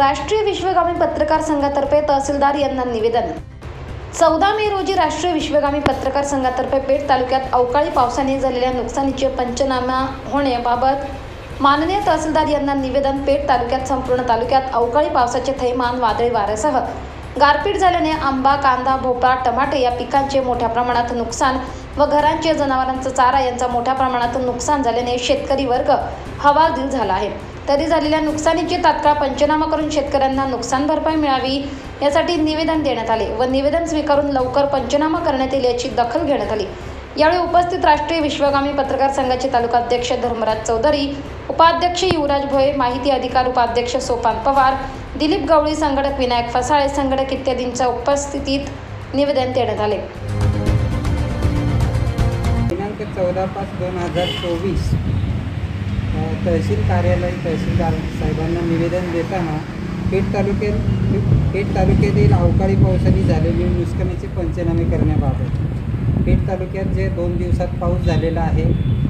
राष्ट्रीय विश्वगामी पत्रकार संघातर्फे तहसीलदार यांना निवेदन. चौदा मे रोजी राष्ट्रीय विश्वगामी पत्रकार संघातर्फे पेठ तालुक्यात अवकाळी पावसाने झालेल्या नुकसानीचे पंचनामा होण्याबाबत माननीय तहसीलदार यांना निवेदन. पेठ तालुक्यात संपूर्ण तालुक्यात अवकाळी पावसाचे थैमान वादळी वाऱ्यासह गारपीट झाल्याने आंबा कांदा भोपळा टमाटे या पिकांचे मोठ्या प्रमाणात नुकसान व घरांचे जनावरांचा चारा यांचा मोठ्या प्रमाणात नुकसान झाल्याने शेतकरी वर्ग हवालदिल झाला आहे. तरी झालेल्या नुकसानीचे तात्काळ पंचनामा करून शेतकऱ्यांना नुकसान भरपाई मिळावी यासाठी निवेदन देण्यात आले व निवेदन स्वीकारून लवकर पंचनामा करण्यात येईल याची दखल घेण्यात आली. यावेळी उपस्थित राष्ट्रीय विश्वगामी पत्रकार संघाचे तालुकाध्यक्ष धर्मराज चौधरी उपाध्यक्ष युवराज भोये माहिती अधिकार उपाध्यक्ष सोपान पवार दिलीप गवळी संघटक विनायक फसाळे संघटक इत्यादींच्या उपस्थितीत निवेदन देण्यात आले. दिनांक चौदा पाच दोन हजार चोवीस तहसील कार्यालय तहसीलदार साहेबांना निवेदन देताना पेठ तालुक्यात पेठ तालुक्यातील अवकाळी पावसाने झालेली नुकसानीचे पंचनामे करण्याबाबत. पेठ तालुक्यात जे दोन दिवसात पाऊस झालेला आहे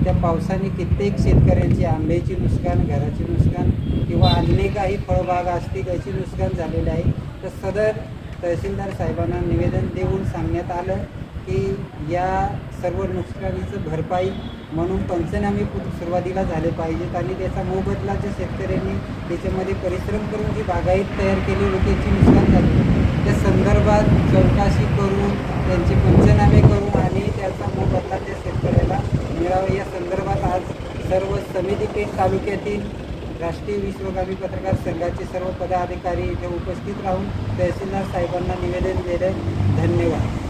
त्या पावसाने कित्येक शेतकऱ्यांची आंब्याची नुकसान घराची नुकसान किंवा अन्य काही फळबाग असतील याची नुकसान झालेले आहे. तर सदर तहसीलदार साहेबांना निवेदन देऊन सांगण्यात आलं. की या सर्व नुकसानीचं भरपाई म्हणून पंचनामे पु- सुरुवातीला झाले पाहिजेत आणि त्याचा मोबदला ज्या शेतकऱ्यांनी त्याच्यामध्ये परिश्रम करून जी बागायत तयार केली होती त्याची नुकसान झाली त्या संदर्भात चौकशी करून त्यांचे पंचनामे करून आणि त्याचा मोबदला त्या शेतकऱ्याला मिळावा. या संदर्भात आज सर्व समिती पेठ तालुक्यातील राष्ट्रीय विश्वगामी पत्रकार संघाचे सर्व पदाधिकारी इथे उपस्थित राहून तहसीलदार साहेबांना निवेदन दिले धन्यवाद.